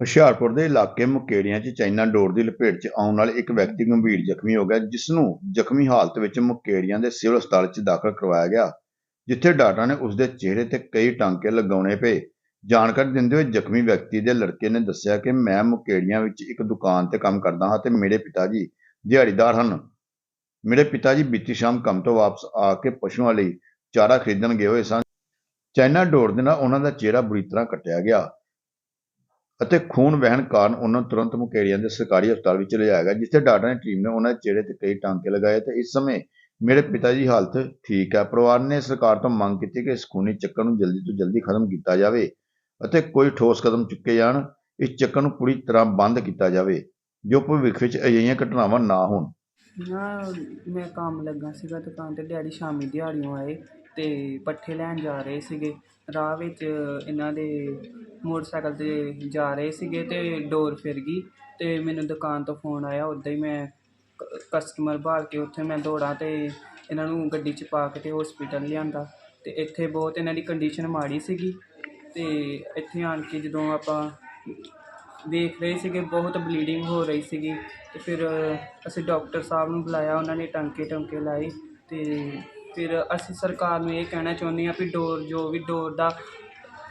ਹੁਸ਼ਿਆਰਪੁਰ ਦੇ ਇਲਾਕੇ ਮੁਕੇੜੀਆਂ 'ਚ ਚਾਈਨਾ ਡੋਰ ਦੀ ਲਪੇਟ 'ਚ ਆਉਣ ਨਾਲ ਇੱਕ ਵਿਅਕਤੀ ਗੰਭੀਰ ਜ਼ਖਮੀ ਹੋ ਗਿਆ ਜਿਸ ਨੂੰ ਜ਼ਖਮੀ ਹਾਲਤ ਵਿੱਚ ਮੁਕੇੜੀਆਂ ਦੇ ਸਿਵਲ ਹਸਪਤਾਲ 'ਚ ਦਾਖਲ ਕਰਵਾਇਆ ਗਿਆ, ਜਿੱਥੇ ਡਾਕਟਰਾਂ ਨੇ ਉਸ ਦੇ ਚਿਹਰੇ ਤੇ ਕਈ ਟਾਂਕੇ ਲਗਾਉਣੇ ਪਏ। ਜਾਣਕਾਰੀ ਦਿੰਦੇ ਹੋਏ ਜ਼ਖਮੀ ਵਿਅਕਤੀ ਦੇ ਲੜਕੇ ਨੇ ਦੱਸਿਆ ਕਿ ਮੈਂ ਮੁਕੇੜੀਆਂ ਵਿੱਚ ਇੱਕ ਦੁਕਾਨ ਤੇ ਕੰਮ ਕਰਦਾ ਹਾਂ ਤੇ ਮੇਰੇ ਪਿਤਾ ਜੀ ਦਿਹਾੜੀਦਾਰ ਹਨ। ਮੇਰੇ ਪਿਤਾ ਜੀ ਬੀਤੀ ਸ਼ਾਮ ਕੰਮ ਤੋਂ ਵਾਪਸ ਆ ਕੇ ਪਸ਼ੂਆਂ ਲਈ ਚਾਰਾ ਖਰੀਦਣ ਗਏ ਹੋਏ ਸਨ। ਚਾਈਨਾ ਡੋਰ ਦੇ ਨਾਲ ਉਹਨਾਂ ਦਾ ਚਿਹਰਾ ਬੁਰੀ ਤਰ੍ਹਾਂ ਕੱਟਿਆ ਗਿਆ। ਅਤੇ ਖੂਨ ਵਹਿਣ ਕਾਰਨ ਉਹਨਾਂ ਨੂੰ ਤੁਰੰਤ ਮੁਕੇਰੀਆਂ ਦੇ ਸਰਕਾਰੀ ਹਸਪਤਾਲ ਵਿੱਚ ਲਿਜਾਇਆ ਗਿਆ, ਜਿੱਥੇ ਡਾਕਟਰਾਂ ਦੀ ਟੀਮ ਨੇ ਉਹਨਾਂ ਦੇ ਚਿਹਰੇ ਤੇ ਕਈ ਟਾਂਕੇ ਲਗਾਏ ਤੇ ਇਸ ਸਮੇਂ ਮੇਰੇ ਪਿਤਾ ਜੀ ਹਾਲਤ ਠੀਕ ਹੈ। ਪਰਿਵਾਰ ਨੇ ਸਰਕਾਰ ਤੋਂ ਮੰਗ ਕੀਤੀ ਕਿ ਇਸ ਖੂਨੀ ਚੱਕਰ ਨੂੰ ਜਲਦੀ ਤੋਂ ਜਲਦੀ ਖਤਮ ਕੀਤਾ ਜਾਵੇ ਅਤੇ ਕੋਈ ਠੋਸ ਕਦਮ ਚੁੱਕੇ ਜਾਣ, ਇਸ ਚੱਕਰ ਨੂੰ ਪੂਰੀ ਤਰ੍ਹਾਂ ਬੰਦ ਕੀਤਾ ਜਾਵੇ, ਜੋ ਭਵਿੱਖ ਵਿੱਚ ਅਜਿਹੀਆਂ ਘਟਨਾਵਾਂ ਨਾ ਹੋਣ। ਨਾ, ਮੈਂ ਕੰਮ ਲੱਗਾ ਸੀਗਾ ਦੁਕਾਨ ਤੇ, ਡੈਡੀ ਸ਼ਾਮੀ ਦਿਹਾੜੀਓਂ ਆਏ ਤੇ ਪੱਠੇ ਲੈਣ ਜਾ ਰਹੇ ਸੀਗੇ। ਰਾਹ ਵਿੱਚ ਇਹਨਾਂ ਦੇ ਮੋਟਰਸਾਈਕਲ ਤੇ ਜਾ ਰਹੇ ਸੀਗੇ ਅਤੇ ਡੋਰ ਫਿਰ ਗਈ ਅਤੇ ਮੈਨੂੰ ਦੁਕਾਨ ਤੋਂ ਫੋਨ ਆਇਆ, ਉੱਦਾਂ ਹੀ ਮੈਂ ਕ- ਕਸਟਮਰ ਭਾਲ ਕੇ ਉੱਥੇ ਮੈਂ ਦੌੜਾਂ ਅਤੇ ਇਹਨਾਂ ਨੂੰ ਗੱਡੀ 'ਚ ਪਾ ਕੇ ਅਤੇ ਹੋਸਪਿਟਲ ਲਿਆਂਦਾ ਅਤੇ ਇੱਥੇ ਬਹੁਤ ਇਹਨਾਂ ਦੀ ਕੰਡੀਸ਼ਨ ਮਾੜੀ ਸੀਗੀ ਅਤੇ ਇੱਥੇ ਆਣ ਕੇ ਜਦੋਂ ਆਪਾਂ ਦੇਖ ਰਹੇ ਸੀਗੇ ਬਹੁਤ ਬਲੀਡਿੰਗ ਹੋ ਰਹੀ ਸੀਗੀ ਅਤੇ ਫਿਰ ਅਸੀਂ ਡਾਕਟਰ ਸਾਹਿਬ ਨੂੰ ਬੁਲਾਇਆ, ਉਹਨਾਂ ਨੇ ਟਾਂਕੇ ਟੁੰਕੇ ਲਾਏ ਅਤੇ ਫਿਰ ਅਸੀਂ ਸਰਕਾਰ ਨੂੰ ਇਹ ਕਹਿਣਾ ਚਾਹੁੰਦੇ ਹਾਂ ਵੀ ਡੋਰ, ਜੋ ਵੀ ਡੋਰ ਦਾ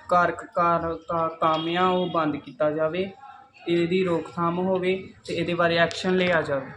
ਕਾਰ ਕਾਰ ਕਾ- ਕੰਮ ਆ ਉਹ ਬੰਦ ਕੀਤਾ ਜਾਵੇ ਇਹਦੀ ਰੋਕਥਾਮ ਹੋਵੇ ਅਤੇ ਇਹਦੇ ਬਾਰੇ ਐਕਸ਼ਨ ਲਿਆ ਜਾਵੇ।